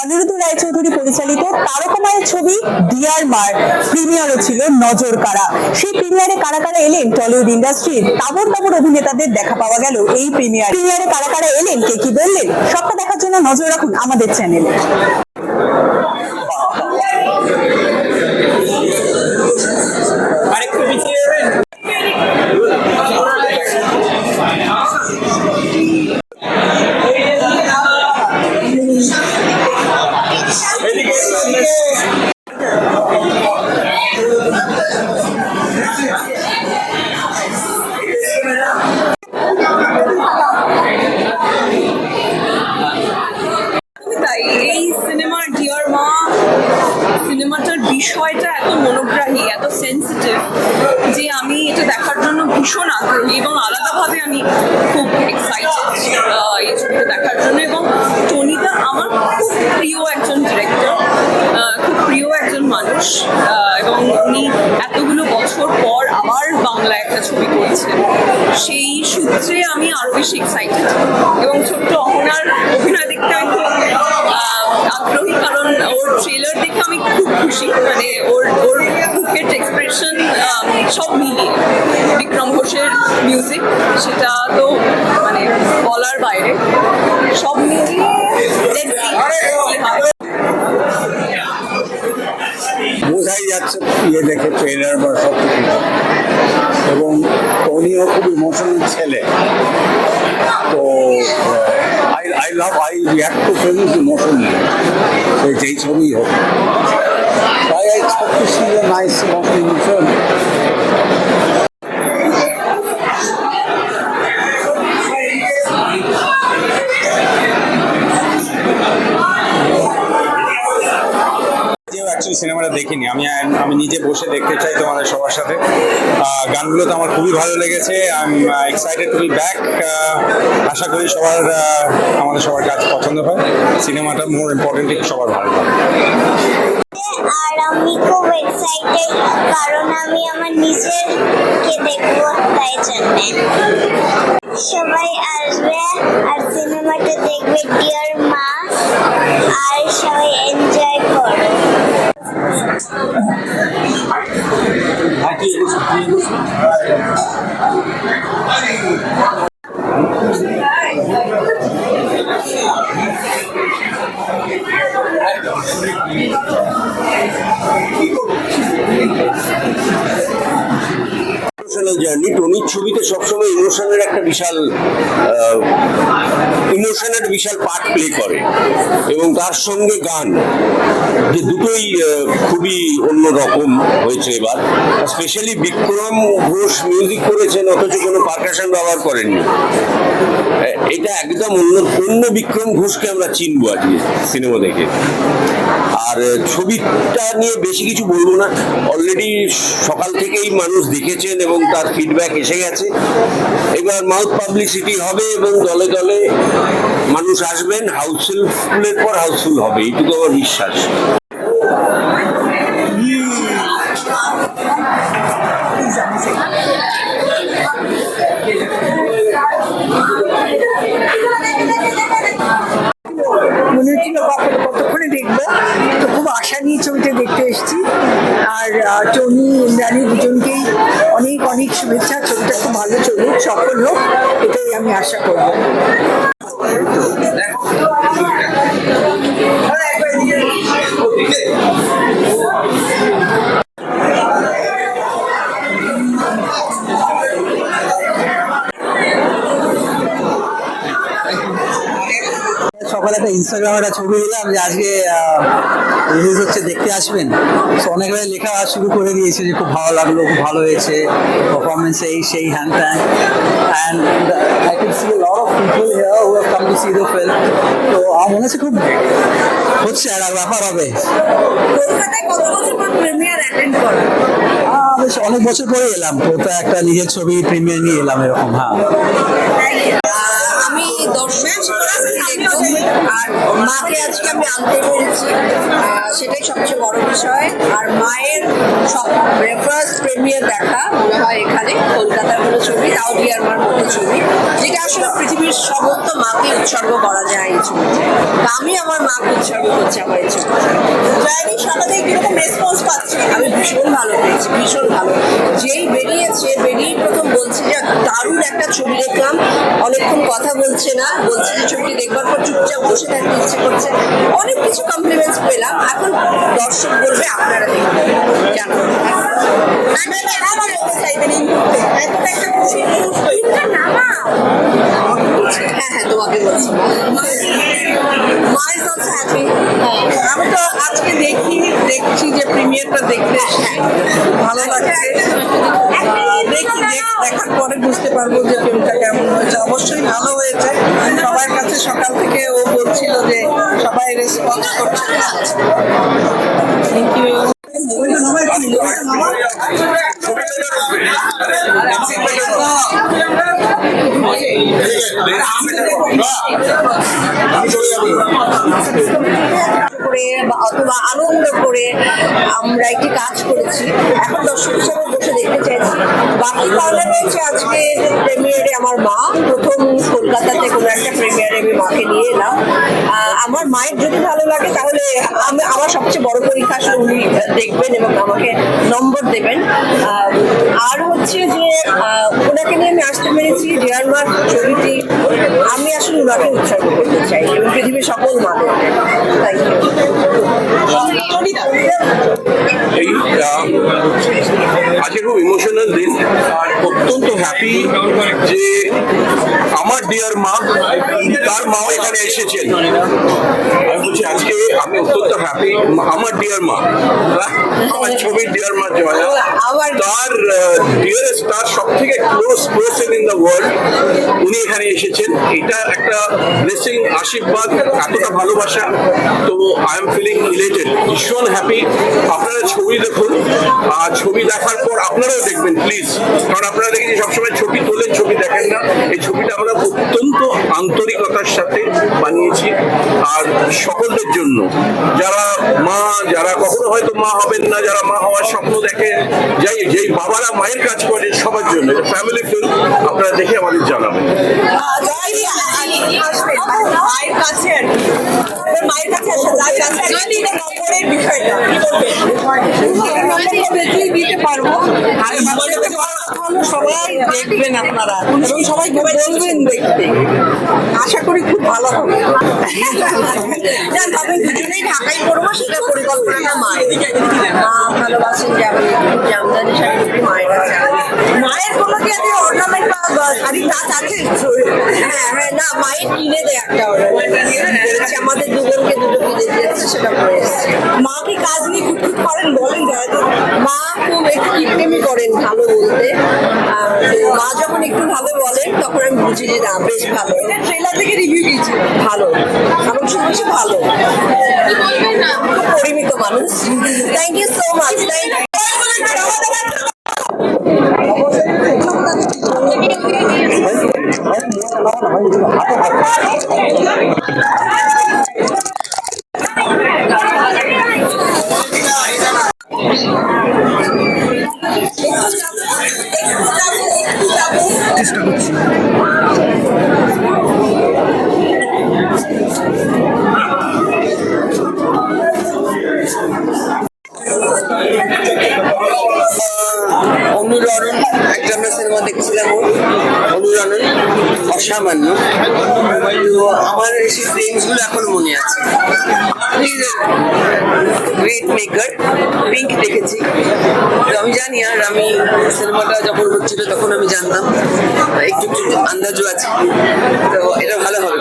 অনিরুদ্ধ রায়চৌধুরী পরিচালিত তারকমায়ের ছবি ডিয়ার মার প্রিমিয়ারও ছিল নজর কারা সেই প্রিমিয়ারে কারা কারা এলেন? টলিউড ইন্ডাস্ট্রির তাবর তাবর অভিনেতাদের দেখা পাওয়া গেল এই প্রিমিয়ার। প্রিমিয়ারে কারা কারা এলেন? কে কি বললেন? সবটা দেখার জন্য নজর রাখুন আমাদের চ্যানেলে। এবং আলাদাভাবে আমি খুব এক্সাইটেড এই ছবিটা দেখার জন্য। এবং টনিদা আমার খুব প্রিয় একজন ডিরেক্টর খুব প্রিয় একজন মানুষ এবং উনি এতগুলো বছর পর আবার বাংলা একটা ছবি করেছেন সেই সূত্রে আমি আরও বেশি এক্সাইটেড এবং ছোট্ট অহনার অভিনয় দেখতে আমি খুব আগ্রহী, কারণ ওর ট্রেলার দেখে আমি খুব খুশি। মানে ওর ওর মুখের এক্সপ্রেশন সব মিলিয়ে। মিউজিক সেটা তো মানে বলার বাইরে। সব মিলিয়ে। বোঝাই যাচ্ছে ইয়ে দেখে ট্রেলার বা সব এবং উনিও খুব ইমোশনাল ছেলে। তো I I love I react to films emotionally যেই ছবিই হোক। তাই আই এক্সপেক্ট নাইস দেখিনি। আমি আমি নিজে বসে দেখতে চাই তোমাদের সবার সাথে। গানগুলো তো আমার খুবই ভালো লেগেছে। I am excited to be back আশা করি সবার আমাদের সবার কাজ পছন্দ হয়। সিনেমাটা মোর ইম্পর্টেন্ট সবার ভালো লাগে। আমি খুব এক্সাইটেড কারণ আমি আমার নিজেরকে দেখব তাই জন্য। সবাই আসবে আর সিনেমাটা দেখবে ডিয়ার মা, আর সবাই এনজয় করবে Thank you. Emotional journey. টনির ছবিতে সবসময় ইমোশনের একটা বিশাল ইমোশনের বিশাল পার্ট প্লে করে। এবং তার সঙ্গে গান। যে দুটোই খুবই অন্যরকম হয়েছে এবার। স্পেশালি বিক্রম ঘোষ মিউজিক করেছেন, অথচ কোনো পারকাশন ব্যবহার করেননি। এটা একদম অন্য অন্য বিক্রম ঘোষকে আমরা চিনবো আজকে সিনেমা দেখে। আর ছবিটা নিয়ে বেশি কিছু বলব না। অলরেডি সকাল থেকেই মানুষ দেখেছেন এবং তার ফিডব্যাক এসে গেছে। এবার মাউথ পাবলিসিটি হবে এবং দলে দলে মানুষ আসবেন। হাউসফুলের পর হাউসফুল হবে, এইটুকু আমার বিশ্বাস। মনে হচ্ছিল দেখব তো খুব আশা নিয়ে ছবিটা দেখতে এসেছি। আর টনি ইন্দ্রাণী দুজনকেই অনেক অনেক শুভেচ্ছা। ছবিটা খুব ভালো চলুক সফল হোক এটাই আমি আশা করব। সকালে একটা ইনস্টাগ্রামে একটা ছবি দিলাম যে আজকে রিলিজ হচ্ছে দেখতে আসবেন। তো অনেকবার লেখা শুরু করে দিয়েছে যে খুব ভালো লাগল খুব ভালো হয়েছে পারফরমেন্স এই সেই হ্যান ত্যান and I can see lot of people here who have come to see the film তো আমার মনে হচ্ছে খুব হচ্ছে আর ব্যাপার হবে। বেশ অনেক বছর পরে এলাম। তো একটা নিজের ছবি প্রিমিয়ার নিয়ে এলাম এরকম হ্যাঁ। আমি আর মাকে আজকে আমি আনতে পেরেছি সেটাই সবচেয়ে বড় বিষয়। আর মায়ের সব ফার্স্ট প্রিমিয়ার দেখা মনে হয় এখানে, কলকাতার কোনো ছবি, তাও ডিয়ার মার মতো ছবি। যেটা আসলে পৃথিবীর সমস্ত মাকে উৎসর্গ করা যায় এই ছবিতে। আমি আমার মাকে উৎসর্গ করছি আমার এই ছবিতে। সারাদিন কীরকম রেসপন্স পাচ্ছি, আমি ভীষণ ভালো পেয়েছি, ভীষণ ভালো। যেই বেরিয়েছে, বেরিয়েই প্রথম বলছে যে দারুণ একটা ছবি দেখলাম। অনেকক্ষণ কথা বলছে না, বলছে যে ছবিটি দেখবার পর চুপচাপ বসে থাকতে ইচ্ছে করছে অনেক কিছু কমপ্লিমেন্টস পেলাম এখন দর্শক বলবে আপনারা দেখবেন কেন চাইবেন এই মুহূর্তে একটা খুশির মুহূর্ত তোমাকে বলছি। মা ইজ অলসো হ্যাপি আমি তো আজকে দেখি দেখছি যে প্রিমিয়ারটা দেখতে ভালো লাগছে। দেখি দেখার পরে বুঝতে পারব যে ফিল্মটা কেমন হয়েছে। অবশ্যই ভালো হয়েছে। সবার কাছে সকাল থেকে ও বলছিল যে সবাই রেসপন্স করছে। থ্যাংক ইউ করে অথবা আনন্দ করে আমরা একটি কাজ করেছি এখন দর্শক হিসেবে বসে দেখতে চাইছি বাকি কারণে রয়েছে আজকে প্রেমিয়ারে আমার মা প্রথম কলকাতাতে কোনো একটা প্রেমিয়ারে আমি মাকে নিয়ে এলাম আমার মায়ের যদি ভালো লাগে তাহলে আমি আমার সবচেয়ে বড় পরীক্ষা আসলে উনি দেখবেন এবং আমাকে নম্বর দেবেন আর হচ্ছে যে ওনাকে নিয়ে আমি আসতে পেরেছি ডিয়ার মার ছবিটি আমি আসলে ওনাকে উৎসর্গ করতে চাই এবং পৃথিবীর সকল এই আজকে খুব ইমোশনাল দিন। আর অত্যন্ত হ্যাপি যে আমার ডিয়ার মা তার মাও এখানে এসেছেন। আমি বলছি আজকে আমি অত্যন্ত হ্যাপি আমার ডিয়ার মা আমার ছবির ডিয়ার মা জয়া তার ডিয়ারেস্ট তার সব থেকে close person in the world উনি এখানে এসেছেন। এটা একটা ব্লেসিং আশীর্বাদ এতটা ভালোবাসা। তো আই এম ফিলিং ইলেটেড ভীষণ হ্যাপি আপনারা ছবি দেখুন। আর ছবি দেখার পর আপনারাও দেখবেন প্লিজ কারণ আপনারা দেখেছি সবসময় ছবি তোলেন ছবি দেখেন না। এই ছবিটা আমরা অত্যন্ত আন্তরিকতার সাথে বানিয়েছি। আর সকলদের জন্য। যারা মা, যারা কখনো হয়তো মা হবেন না, যারা মা হওয়ার স্বপ্ন দেখেন যাই, যেই বাবারা মায়ের কাজ করেন সবার জন্য ফ্যামিলি ফিল্ম আপনারা দেখে আমাদের জানাবেন। মায়ের কাছে মায়ের কাছে যার কাছে যদি নম্বরের বিষয়টা দেখলেই দিতে সবাই দেখবেন আপনারা এবং সবাইকে বলবেন দেখতে আশা করি খুব ভালো হবে। তবে মায়ের মা আছে অর্নামেন্ট হ্যাঁ হ্যাঁ না মায়ের কিনে দেয় একটা বলেছে আমাদের দুজনকে দুটো সেটা এসছে মা কি কাজ নিয়ে খুঁটখুট করেন বলেন জয়দা মা খুব একটু কিপটেমি করেন, ভালো বলতে। যখন একটু ভালো বলেন, তখন আমি বুঝি যে না, বেশ ভালো। ট্রেলার থেকে রিভিউ দিয়েছি। ভালো। আমার শুনছি ভালো। পরিমিত মানুষ। Thank you so much thank Anuranan অসামান্য তো আমার সেই ফ্রেমসগুলো এখন মনে আছে। গ্রেট মেকার পিঙ্ক দেখেছি। তো আমি জানি আর আমি সিনেমাটা যখন হচ্ছিল তখন আমি জানতাম। একটু একটু আন্দাজও আছে। তো এটা ভালো হবে।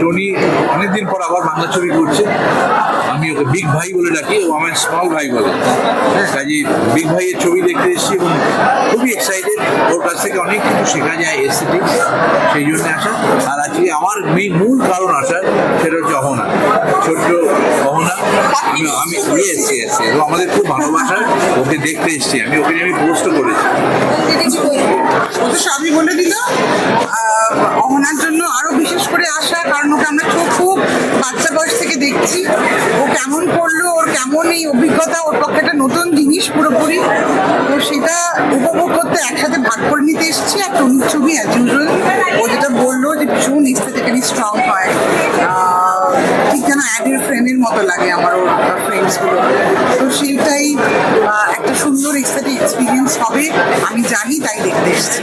টনি অনেকদিন পর আবার বাংলা ছবি করছে আমি ওকে বিগ ভাই বলে ডাকি ও আমার স্মল ভাই বলে হ্যাঁ কাজে বিগ ভাইয়ের ছবি দেখতে এসেছি এবং খুবই এক্সাইটেড ওর কাছ থেকে অনেক কিছু শেখা যায় এস্থেটিক্স সেই জন্য আসা আর আজকে আমার মূল কারণ আসার সেটা হচ্ছে অহনা ছোট্ট অহনা আমি- আমি এসেছি এসেছি এবং আমাদের খুব ভালোবাসা ওকে দেখতে এসেছি আমি ওকে নিয়ে আমি পোস্টও করেছি ও সবই বলে দিল অহনার জন্য আরও বিশেষ করে ওকে আমরা খুব খুব বাচ্চা বয়স থেকে দেখছি। ও কেমন করল, ওর কেমন এই অভিজ্ঞতা, ওর পক্ষে একটা নতুন জিনিস পুরোপুরি। তো সেটা উপভোগ করতে একসাথে ভাগ করে নিতে এসেছি, আর টনির ছবি অ্যাজ ইউজুয়াল ও যেটা বলল যে ভীষণ এস্থেটিক্যালি স্ট্রং হয়। ঠিক যেন অ্যাডের ফ্রেমের মতো লাগে আমার ওর ফ্রেন্ডসগুলো তো সেইটাই একটা সুন্দর এক্সথেটিক এক্সপিরিয়েন্স হবে। আমি জানি তাই দেখতে এসেছি।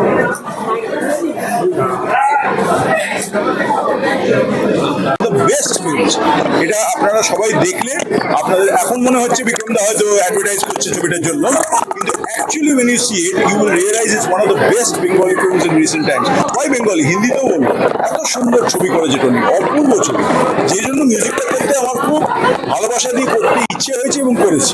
ফিল্মস এটা আপনারা সবাই দেখলে আপনাদের এখন মনে হচ্ছে বিক্রম দা হয়তো অ্যাডভার্টাইজ করছে ছবিটার জন্য, কিন্তু actually when you see it, you will realize it's one of the best bengali films in recent times. Why bengali? হিন্দিতেও বলব। এত সুন্দর ছবি করেছে টনি অপূর্ব ছবি। যেই জন্য মিউজিকটা করতে আমার খুব ভালোবাসা দিয়ে করতে ইচ্ছে হয়েছে এবং করেছি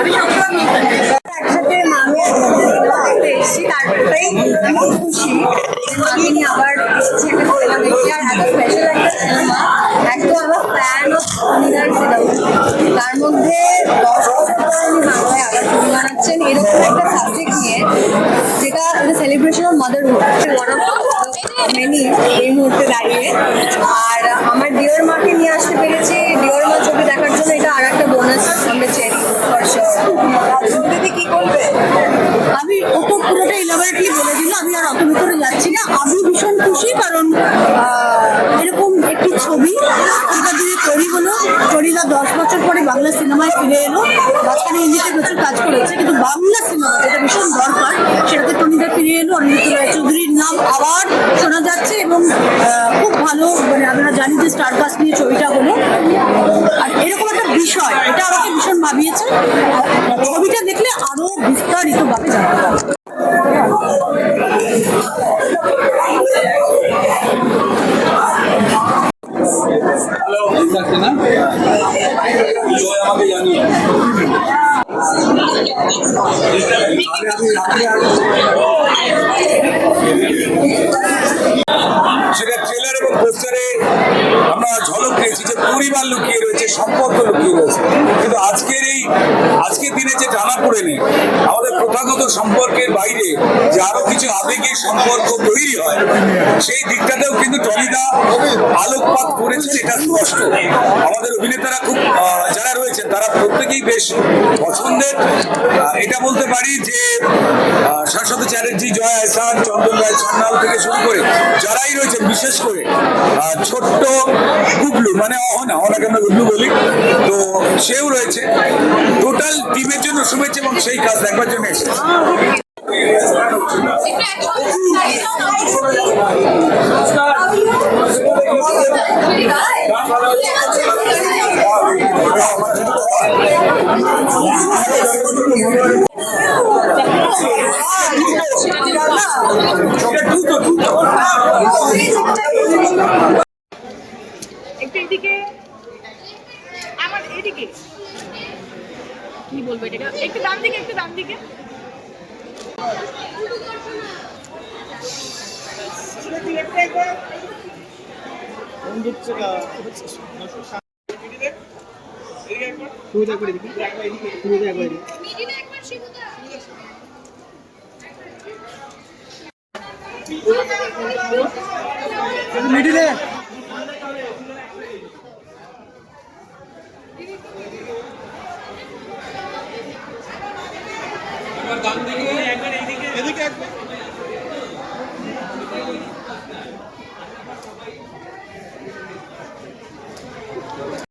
আমি সবসময় একসাথে মামি আর দিদিকে দেখতে এসেছি তারপরেই আমি খুশি নিয়ে আবার এসেছি একটা সিনেমা দেখতে। আর এত স্পেশাল একটা সিনেমা একদম আমার ফ্যান অফ অনিদার সিনেমা তার মধ্যে বানাচ্ছেন। এরকম একটা সাবজেক্ট নিয়ে, যেটা celebration of motherhood one of many এই মুহূর্তে দাঁড়িয়ে। আর আমার ডিওর মাকে নিয়ে আসতে পেরেছি। ডিওর মা ছবি দেখার জন্য এটা আর একটা বোনাস আমরা চেরি ফর দিদি কি করবে আমি ও তো পুরোটা ইলাবোরেটলি বলে দিল আমি আর অত ভিতরে যাচ্ছি না। আমি ভীষণ খুশি, কারণ এরকম একটি ছবি যেটা দিয়ে তৈরি হলো। তৈরিরা দশ বছর পরে বাংলা সিনেমায় ফিরে এলো। মাঝখানে হিন্দিতে প্রচুর কাজ করেছে, কিন্তু বাংলা সিনেমা যেটা ভীষণ দরকার, সেটাতে টনিদা ফিরে এলো অনিন্দিত রায় চৌধুরীর নাম আবার শোনা যাচ্ছে এবং খুব ভালো মানে আমরা জানি যে স্টার কাস্ট নিয়ে ছবিটা হলো। আর এরকম একটা বিষয়, এটা আমাকে ভীষণ ভাবিয়েছে। পোস্টারে আমরা ঝলক পেয়েছি যে পরিবার লুকিয়ে রয়েছে, সম্পর্ক লুকিয়ে রয়েছে। কিন্তু আজকের এই, আজকের দিনে যে টানা পড়ে নেই আমাদের প্রথাগত সম্পর্কের বাইরে যে আরও কিছু আবেগের সম্পর্ক তৈরি হয়, সেই দিকটাতেও কিন্তু টনিদা আলোকপাত করেছেন, এটা স্পষ্ট। আমাদের অভিনেতারা খুব যারা রয়েছেন, তারা প্রত্যেকেই বেশ পছন্দের। এটা বলতে পারি যে শাশ্বত চ্যাটার্জি, জয়া এসান চন্দন রায় সান্যাল থেকে শুরু করে যারাই রয়েছেন, বিশেষ করে ছোট্ট গুবলু মানে অহনা অহনাকে আমরা গুবলু বলি তো সেও রয়েছে টোটাল টিমের জন্য শুভেচ্ছা এবং সেই কাজ দেখবার জন্য এসেছে এদিকে আমার এদিকে। কি বলব এটাকে? একটু ডান দিকে একটু ডান দিকে। এদিকে একবার।